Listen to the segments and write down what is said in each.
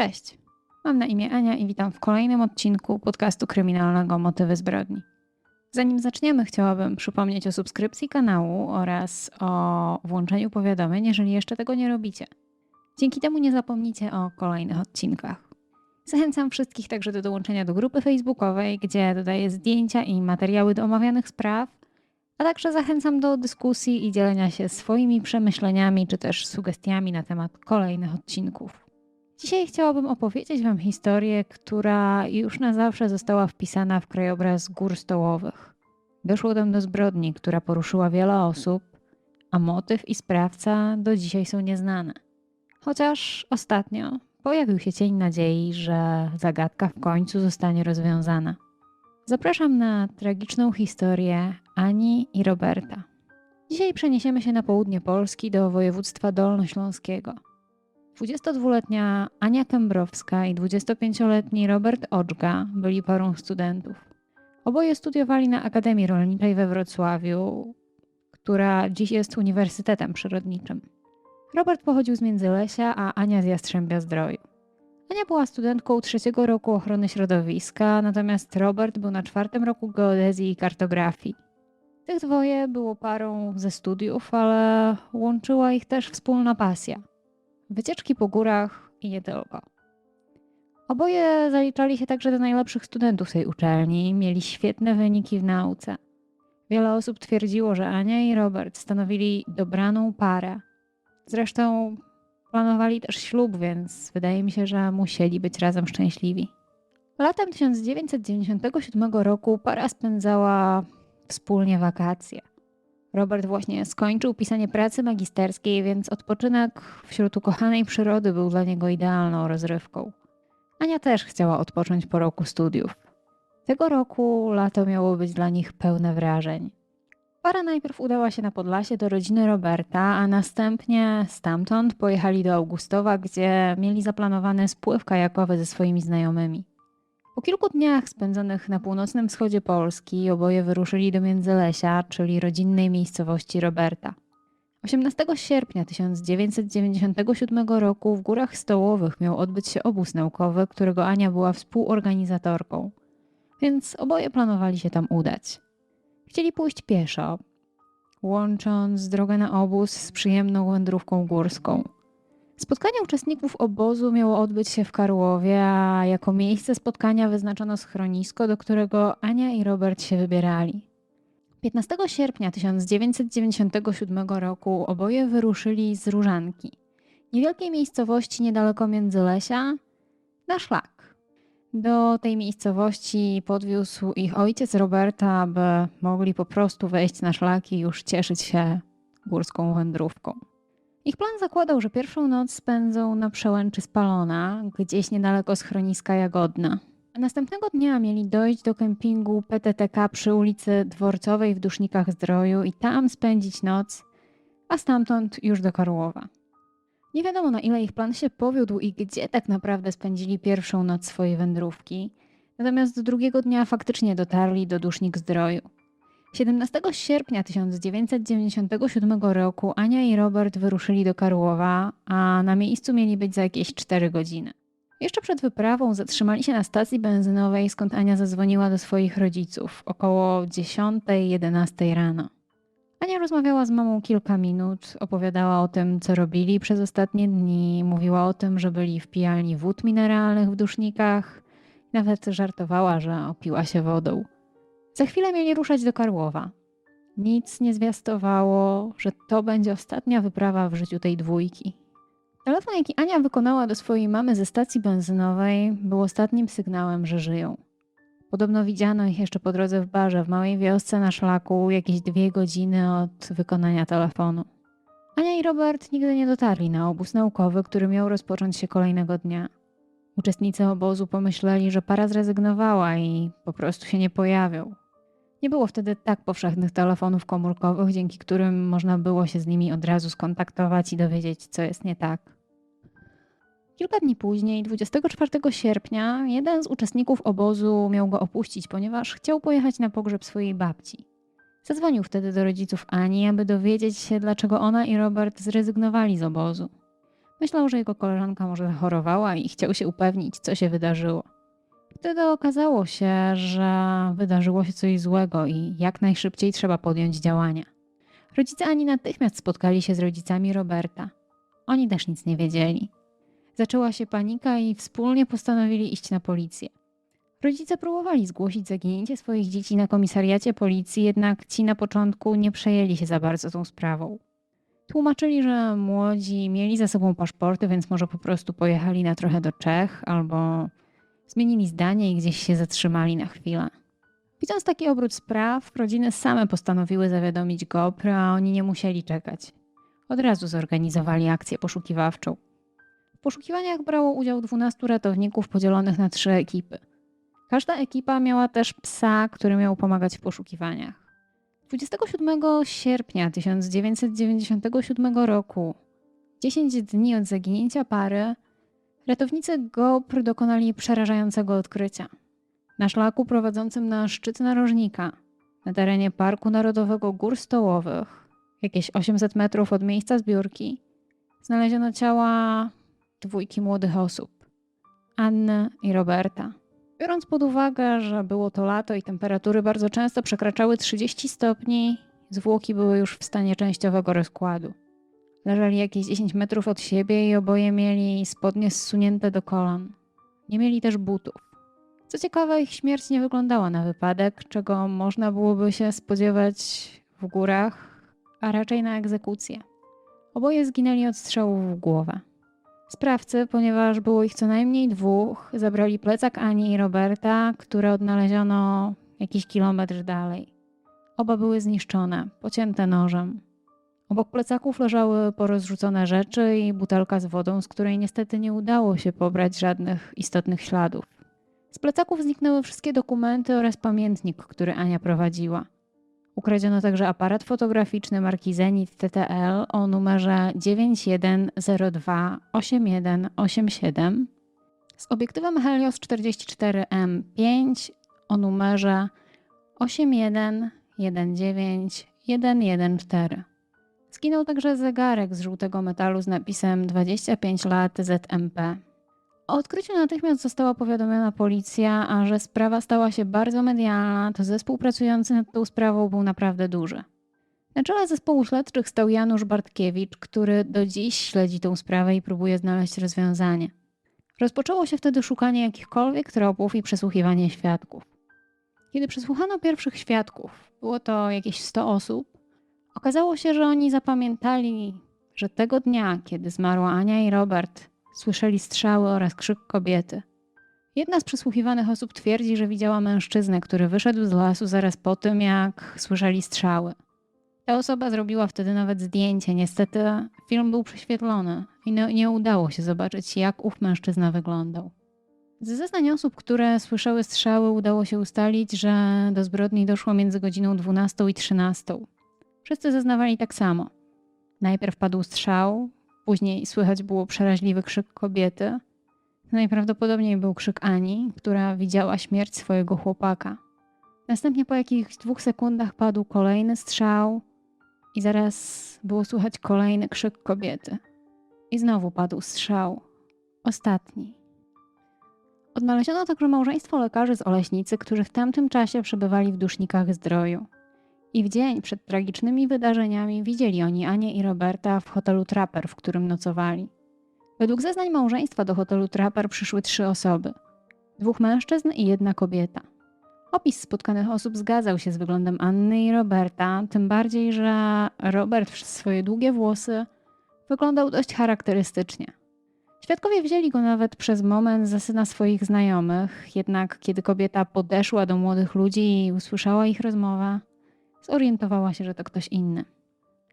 Cześć, mam na imię Ania i witam w kolejnym odcinku podcastu kryminalnego Motywy zbrodni. Zanim zaczniemy, chciałabym przypomnieć o subskrypcji kanału oraz o włączeniu powiadomień, jeżeli jeszcze tego nie robicie. Dzięki temu nie zapomnicie o kolejnych odcinkach. Zachęcam wszystkich także do dołączenia do grupy facebookowej, gdzie dodaję zdjęcia i materiały do omawianych spraw, a także zachęcam do dyskusji i dzielenia się swoimi przemyśleniami czy też sugestiami na temat kolejnych odcinków. Dzisiaj chciałabym opowiedzieć Wam historię, która już na zawsze została wpisana w krajobraz gór stołowych. Doszło tam do zbrodni, która poruszyła wiele osób, a motyw i sprawca do dzisiaj są nieznane. Chociaż ostatnio pojawił się cień nadziei, że zagadka w końcu zostanie rozwiązana. Zapraszam na tragiczną historię Ani i Roberta. Dzisiaj przeniesiemy się na południe Polski do województwa dolnośląskiego. 22-letnia Ania Kębrowska i 25-letni Robert Oczga byli parą studentów. Oboje studiowali na Akademii Rolniczej we Wrocławiu, która dziś jest Uniwersytetem Przyrodniczym. Robert pochodził z Międzylesia, a Ania z Jastrzębia Zdroju. Ania była studentką trzeciego roku ochrony środowiska, natomiast Robert był na czwartym roku geodezji i kartografii. Tych dwoje było parą ze studiów, ale łączyła ich też wspólna pasja wycieczki po górach i tylko. Oboje zaliczali się także do najlepszych studentów tej uczelni, mieli świetne wyniki w nauce. Wiele osób twierdziło, że Ania i Robert stanowili dobraną parę. Zresztą planowali też ślub, więc wydaje mi się, że musieli być razem szczęśliwi. Latem 1997 roku para spędzała wspólnie wakacje. Robert właśnie skończył pisanie pracy magisterskiej, więc odpoczynek wśród ukochanej przyrody był dla niego idealną rozrywką. Ania też chciała odpocząć po roku studiów. Tego roku lato miało być dla nich pełne wrażeń. Para najpierw udała się na Podlasie do rodziny Roberta, a następnie stamtąd pojechali do Augustowa, gdzie mieli zaplanowany spływ kajakowy ze swoimi znajomymi. Po kilku dniach spędzonych na północnym wschodzie Polski oboje wyruszyli do Międzylesia, czyli rodzinnej miejscowości Roberta. 18 sierpnia 1997 roku w Górach Stołowych miał odbyć się obóz naukowy, którego Ania była współorganizatorką, więc oboje planowali się tam udać. Chcieli pójść pieszo, łącząc drogę na obóz z przyjemną wędrówką górską. Spotkanie uczestników obozu miało odbyć się w Karłowie, a jako miejsce spotkania wyznaczono schronisko, do którego Ania i Robert się wybierali. 15 sierpnia 1997 roku oboje wyruszyli z Różanki, niewielkiej miejscowości niedaleko Międzylesia, na szlak. Do tej miejscowości podwiózł ich ojciec Roberta, aby mogli po prostu wejść na szlak i już cieszyć się górską wędrówką. Ich plan zakładał, że pierwszą noc spędzą na przełęczy Spalona, gdzieś niedaleko schroniska Jagodna. A następnego dnia mieli dojść do kempingu PTTK przy ulicy Dworcowej w Dusznikach Zdroju i tam spędzić noc, a stamtąd już do Karłowa. Nie wiadomo na ile ich plan się powiódł i gdzie tak naprawdę spędzili pierwszą noc swojej wędrówki, natomiast drugiego dnia faktycznie dotarli do Dusznik Zdroju. 17 sierpnia 1997 roku Ania i Robert wyruszyli do Karłowa, a na miejscu mieli być za jakieś 4 godziny. Jeszcze przed wyprawą zatrzymali się na stacji benzynowej, skąd Ania zadzwoniła do swoich rodziców około 10-11 rano. Ania rozmawiała z mamą kilka minut, opowiadała o tym, co robili przez ostatnie dni, mówiła o tym, że byli w pijalni wód mineralnych w dusznikach, nawet żartowała, że opiła się wodą. Za chwilę mieli ruszać do Karłowa. Nic nie zwiastowało, że to będzie ostatnia wyprawa w życiu tej dwójki. Telefon, jaki Ania wykonała do swojej mamy ze stacji benzynowej, był ostatnim sygnałem, że żyją. Podobno widziano ich jeszcze po drodze w barze w małej wiosce na szlaku jakieś dwie godziny od wykonania telefonu. Ania i Robert nigdy nie dotarli na obóz naukowy, który miał rozpocząć się kolejnego dnia. Uczestnicy obozu pomyśleli, że para zrezygnowała i po prostu się nie pojawią. Nie było wtedy tak powszechnych telefonów komórkowych, dzięki którym można było się z nimi od razu skontaktować i dowiedzieć, co jest nie tak. Kilka dni później, 24 sierpnia, jeden z uczestników obozu miał go opuścić, ponieważ chciał pojechać na pogrzeb swojej babci. Zadzwonił wtedy do rodziców Ani, aby dowiedzieć się, dlaczego ona i Robert zrezygnowali z obozu. Myślał, że jego koleżanka może zachorowała i chciał się upewnić, co się wydarzyło. Wtedy okazało się, że wydarzyło się coś złego i jak najszybciej trzeba podjąć działania. Rodzice Ani natychmiast spotkali się z rodzicami Roberta. Oni też nic nie wiedzieli. Zaczęła się panika i wspólnie postanowili iść na policję. Rodzice próbowali zgłosić zaginięcie swoich dzieci na komisariacie policji, jednak ci na początku nie przejęli się za bardzo tą sprawą. Tłumaczyli, że młodzi mieli ze sobą paszporty, więc może po prostu pojechali na trochę do Czech albo zmienili zdanie i gdzieś się zatrzymali na chwilę. Widząc taki obrót spraw, rodziny same postanowiły zawiadomić GoPro, a oni nie musieli czekać. Od razu zorganizowali akcję poszukiwawczą. W poszukiwaniach brało udział 12 ratowników podzielonych na trzy ekipy. Każda ekipa miała też psa, który miał pomagać w poszukiwaniach. 27 sierpnia 1997 roku, 10 dni od zaginięcia pary, ratownicy GoPr dokonali przerażającego odkrycia. Na szlaku prowadzącym na szczyt narożnika, na terenie Parku Narodowego Gór Stołowych, jakieś 800 metrów od miejsca zbiórki, znaleziono ciała dwójki młodych osób Anny i Roberta. Biorąc pod uwagę, że było to lato i temperatury bardzo często przekraczały 30 stopni, zwłoki były już w stanie częściowego rozkładu. Leżeli jakieś 10 metrów od siebie i oboje mieli spodnie zsunięte do kolan. Nie mieli też butów. Co ciekawe, ich śmierć nie wyglądała na wypadek, czego można byłoby się spodziewać w górach, a raczej na egzekucję. Oboje zginęli od strzałów w głowę. Sprawcy, ponieważ było ich co najmniej dwóch, zabrali plecak Ani i Roberta, które odnaleziono jakiś kilometr dalej. Oba były zniszczone, pocięte nożem. Obok plecaków leżały porozrzucone rzeczy i butelka z wodą, z której niestety nie udało się pobrać żadnych istotnych śladów. Z plecaków zniknęły wszystkie dokumenty oraz pamiętnik, który Ania prowadziła. Ukradziono także aparat fotograficzny marki Zenit TTL o numerze 91028187 z obiektywem Helios 44M5 o numerze 8119114. Zginął także zegarek z żółtego metalu z napisem 25 lat ZMP. O odkryciu natychmiast została powiadomiona policja, a że sprawa stała się bardzo medialna, to zespół pracujący nad tą sprawą był naprawdę duży. Na czele zespołu śledczych stał Janusz Bartkiewicz, który do dziś śledzi tę sprawę i próbuje znaleźć rozwiązanie. Rozpoczęło się wtedy szukanie jakichkolwiek tropów i przesłuchiwanie świadków. Kiedy przesłuchano pierwszych świadków, było to jakieś 100 osób, okazało się, że oni zapamiętali, że tego dnia, kiedy zmarła Ania i Robert, słyszeli strzały oraz krzyk kobiety. Jedna z przesłuchiwanych osób twierdzi, że widziała mężczyznę, który wyszedł z lasu zaraz po tym, jak słyszeli strzały. Ta osoba zrobiła wtedy nawet zdjęcie. Niestety film był prześwietlony i no, nie udało się zobaczyć, jak ów mężczyzna wyglądał. Ze zeznań osób, które słyszały strzały, udało się ustalić, że do zbrodni doszło między godziną 12 i 13. Wszyscy zeznawali tak samo. Najpierw padł strzał, Później słychać było przeraźliwy krzyk kobiety. Najprawdopodobniej był krzyk Ani, która widziała śmierć swojego chłopaka. Następnie po jakichś dwóch sekundach padł kolejny strzał i zaraz było słychać kolejny krzyk kobiety. I znowu padł strzał. Ostatni. Odnaleziono także małżeństwo lekarzy z Oleśnicy, którzy w tamtym czasie przebywali w dusznikach zdroju. I w dzień przed tragicznymi wydarzeniami widzieli oni Anię i Roberta w hotelu Trapper, w którym nocowali. Według zeznań małżeństwa do hotelu Trapper przyszły trzy osoby: dwóch mężczyzn i jedna kobieta. Opis spotkanych osób zgadzał się z wyglądem Anny i Roberta, tym bardziej, że Robert przez swoje długie włosy wyglądał dość charakterystycznie. Świadkowie wzięli go nawet przez moment za syna swoich znajomych, jednak kiedy kobieta podeszła do młodych ludzi i usłyszała ich rozmowę, zorientowała się, że to ktoś inny.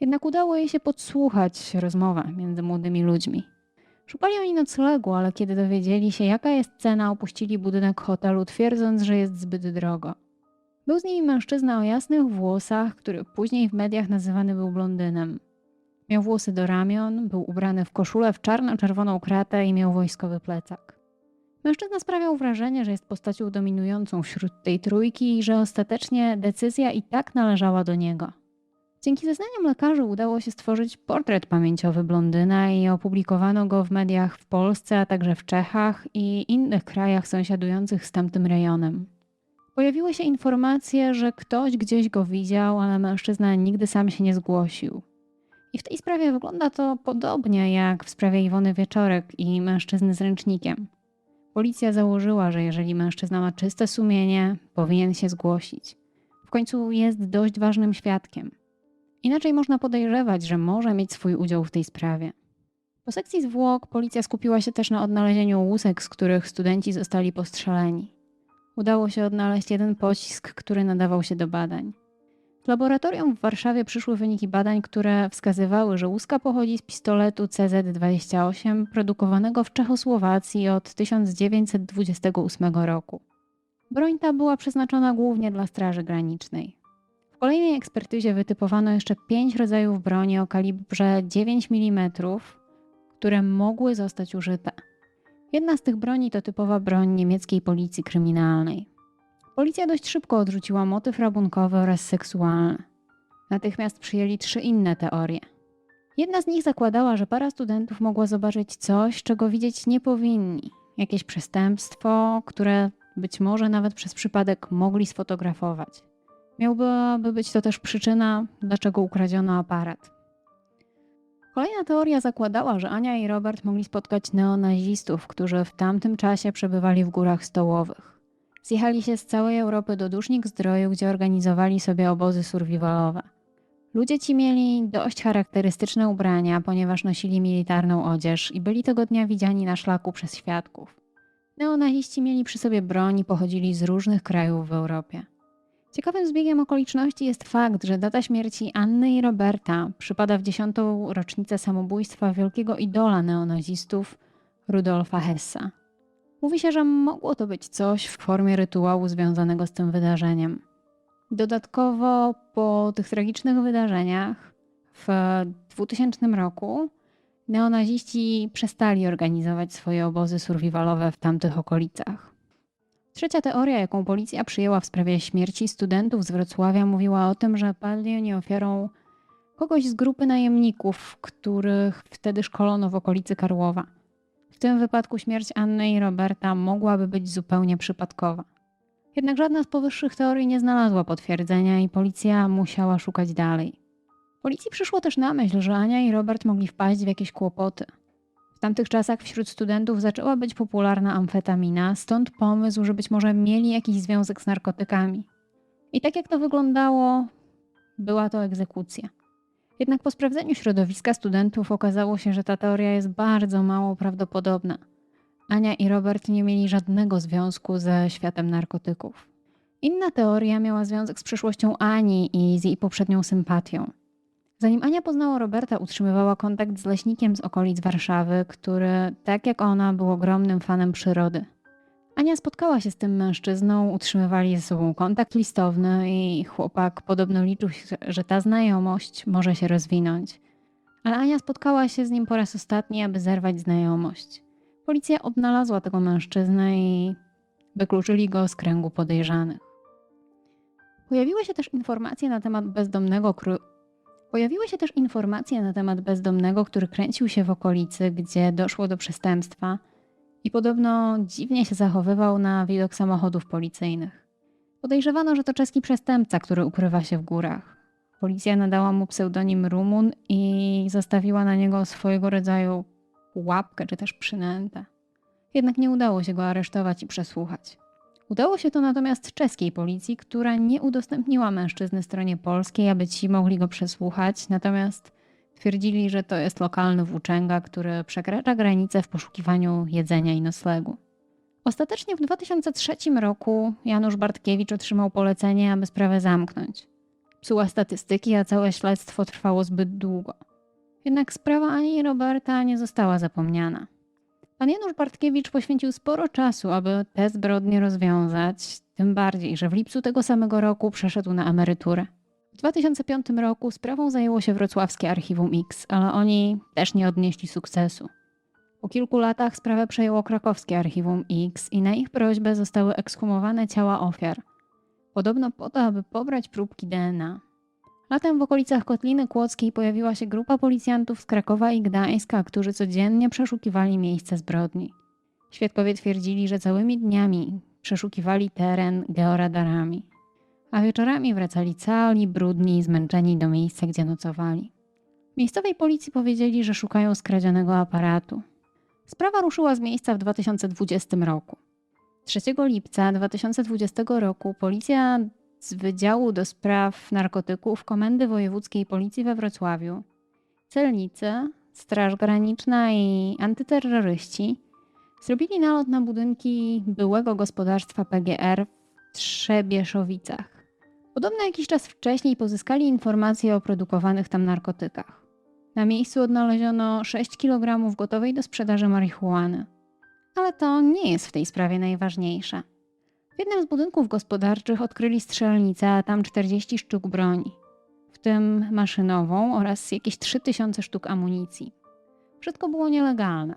Jednak udało jej się podsłuchać rozmowę między młodymi ludźmi. Szukali oni noclegu, ale kiedy dowiedzieli się, jaka jest cena, opuścili budynek hotelu, twierdząc, że jest zbyt drogo. Był z nimi mężczyzna o jasnych włosach, który później w mediach nazywany był blondynem. Miał włosy do ramion, był ubrany w koszulę w czarno-czerwoną kratę i miał wojskowy plecak. Mężczyzna sprawiał wrażenie, że jest postacią dominującą wśród tej trójki i że ostatecznie decyzja i tak należała do niego. Dzięki zeznaniom lekarzy udało się stworzyć portret pamięciowy blondyna i opublikowano go w mediach w Polsce, a także w Czechach i innych krajach sąsiadujących z tamtym rejonem. Pojawiły się informacje, że ktoś gdzieś go widział, ale mężczyzna nigdy sam się nie zgłosił. I w tej sprawie wygląda to podobnie jak w sprawie Iwony Wieczorek i mężczyzny z ręcznikiem. Policja założyła, że jeżeli mężczyzna ma czyste sumienie, powinien się zgłosić. W końcu jest dość ważnym świadkiem. Inaczej można podejrzewać, że może mieć swój udział w tej sprawie. Po sekcji zwłok policja skupiła się też na odnalezieniu łusek, z których studenci zostali postrzeleni. Udało się odnaleźć jeden pocisk, który nadawał się do badań. Laboratorium w Warszawie przyszły wyniki badań, które wskazywały, że łuska pochodzi z pistoletu CZ-28 produkowanego w Czechosłowacji od 1928 roku. Broń ta była przeznaczona głównie dla Straży Granicznej. W kolejnej ekspertyzie wytypowano jeszcze pięć rodzajów broni o kalibrze 9 mm, które mogły zostać użyte. Jedna z tych broni to typowa broń niemieckiej policji kryminalnej. Policja dość szybko odrzuciła motyw rabunkowy oraz seksualny. Natychmiast przyjęli trzy inne teorie. Jedna z nich zakładała, że para studentów mogła zobaczyć coś, czego widzieć nie powinni. Jakieś przestępstwo, które być może nawet przez przypadek mogli sfotografować. Miałby być to też przyczyna, dlaczego ukradziono aparat. Kolejna teoria zakładała, że Ania i Robert mogli spotkać neonazistów, którzy w tamtym czasie przebywali w górach stołowych. Zjechali się z całej Europy do Dusznik Zdroju, gdzie organizowali sobie obozy survivalowe. Ludzie ci mieli dość charakterystyczne ubrania, ponieważ nosili militarną odzież i byli tego dnia widziani na szlaku przez świadków. Neonaziści mieli przy sobie broń i pochodzili z różnych krajów w Europie. Ciekawym zbiegiem okoliczności jest fakt, że data śmierci Anny i Roberta przypada w dziesiątą rocznicę samobójstwa wielkiego idola neonazistów Rudolfa Hessa. Mówi się, że mogło to być coś w formie rytuału związanego z tym wydarzeniem. Dodatkowo po tych tragicznych wydarzeniach w 2000 roku neonaziści przestali organizować swoje obozy survivalowe w tamtych okolicach. Trzecia teoria, jaką policja przyjęła w sprawie śmierci studentów z Wrocławia, mówiła o tym, że padli oni ofiarą kogoś z grupy najemników, których wtedy szkolono w okolicy Karłowa. W tym wypadku śmierć Anny i Roberta mogłaby być zupełnie przypadkowa. Jednak żadna z powyższych teorii nie znalazła potwierdzenia i policja musiała szukać dalej. Policji przyszło też na myśl, że Ania i Robert mogli wpaść w jakieś kłopoty. W tamtych czasach wśród studentów zaczęła być popularna amfetamina, stąd pomysł, że być może mieli jakiś związek z narkotykami. I tak jak to wyglądało, była to egzekucja. Jednak po sprawdzeniu środowiska studentów okazało się, że ta teoria jest bardzo mało prawdopodobna. Ania i Robert nie mieli żadnego związku ze światem narkotyków. Inna teoria miała związek z przyszłością Ani i z jej poprzednią sympatią. Zanim Ania poznała Roberta, utrzymywała kontakt z leśnikiem z okolic Warszawy, który, tak jak ona, był ogromnym fanem przyrody. Ania spotkała się z tym mężczyzną, utrzymywali ze sobą kontakt listowny i chłopak podobno liczył się, że ta znajomość może się rozwinąć. Ale Ania spotkała się z nim po raz ostatni, aby zerwać znajomość. Policja odnalazła tego mężczyznę i wykluczyli go z kręgu podejrzanych. Pojawiły się też informacje na temat bezdomnego Pojawiły się też informacje na temat bezdomnego, który kręcił się w okolicy, gdzie doszło do przestępstwa i podobno dziwnie się zachowywał na widok samochodów policyjnych. Podejrzewano, że to czeski przestępca, który ukrywa się w górach. Policja nadała mu pseudonim Rumun i zastawiła na niego swojego rodzaju łapkę czy też przynętę. Jednak nie udało się go aresztować i przesłuchać. Udało się to natomiast czeskiej policji, która nie udostępniła mężczyzny stronie polskiej, aby ci mogli go przesłuchać, natomiast twierdzili, że to jest lokalny włóczęga, który przekracza granice w poszukiwaniu jedzenia i noclegu. Ostatecznie w 2003 roku Janusz Bartkiewicz otrzymał polecenie, aby sprawę zamknąć. Psuła statystyki, a całe śledztwo trwało zbyt długo. Jednak sprawa Ani Roberta nie została zapomniana. Pan Janusz Bartkiewicz poświęcił sporo czasu, aby te zbrodnie rozwiązać, tym bardziej, że w lipcu tego samego roku przeszedł na emeryturę. W 2005 roku sprawą zajęło się wrocławskie Archiwum X, ale oni też nie odnieśli sukcesu. Po kilku latach sprawę przejęło krakowskie Archiwum X i na ich prośbę zostały ekshumowane ciała ofiar. Podobno po to, aby pobrać próbki DNA. Latem w okolicach Kotliny Kłodzkiej pojawiła się grupa policjantów z Krakowa i Gdańska, którzy codziennie przeszukiwali miejsce zbrodni. Świadkowie twierdzili, że całymi dniami przeszukiwali teren georadarami, a wieczorami wracali cali, brudni i zmęczeni do miejsca, gdzie nocowali. Miejscowej policji powiedzieli, że szukają skradzionego aparatu. Sprawa ruszyła z miejsca w 2020 roku. 3 lipca 2020 roku policja z Wydziału do Spraw Narkotyków Komendy Wojewódzkiej Policji we Wrocławiu, celnicy, Straż Graniczna i antyterroryści zrobili nalot na budynki byłego gospodarstwa PGR w Trzebieszowicach. Podobno jakiś czas wcześniej pozyskali informacje o produkowanych tam narkotykach. Na miejscu odnaleziono 6 kg gotowej do sprzedaży marihuany. Ale to nie jest w tej sprawie najważniejsze. W jednym z budynków gospodarczych odkryli strzelnicę, a tam 40 sztuk broni, w tym maszynową oraz jakieś 3000 sztuk amunicji. Wszystko było nielegalne.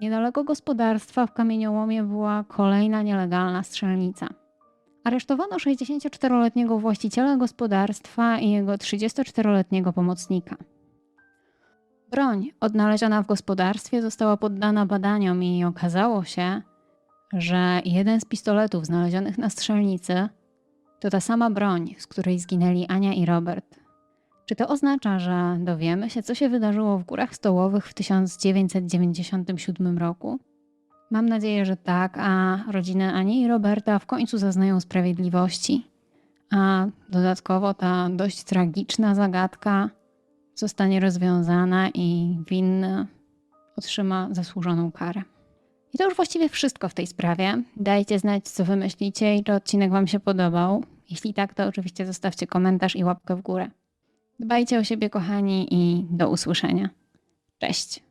Niedaleko gospodarstwa w kamieniołomie była kolejna nielegalna strzelnica. Aresztowano 64-letniego właściciela gospodarstwa i jego 34-letniego pomocnika. Broń odnaleziona w gospodarstwie została poddana badaniom i okazało się, że jeden z pistoletów znalezionych na strzelnicy to ta sama broń, z której zginęli Ania i Robert. Czy to oznacza, że dowiemy się, co się wydarzyło w Górach Stołowych w 1997 roku? Mam nadzieję, że tak, a rodziny Ani i Roberta w końcu zaznają sprawiedliwości. A dodatkowo ta dość tragiczna zagadka zostanie rozwiązana i winny otrzyma zasłużoną karę. I to już właściwie wszystko w tej sprawie. Dajcie znać, co wy myślicie i czy odcinek wam się podobał. Jeśli tak, to oczywiście zostawcie komentarz i łapkę w górę. Dbajcie o siebie, kochani, i do usłyszenia. Cześć!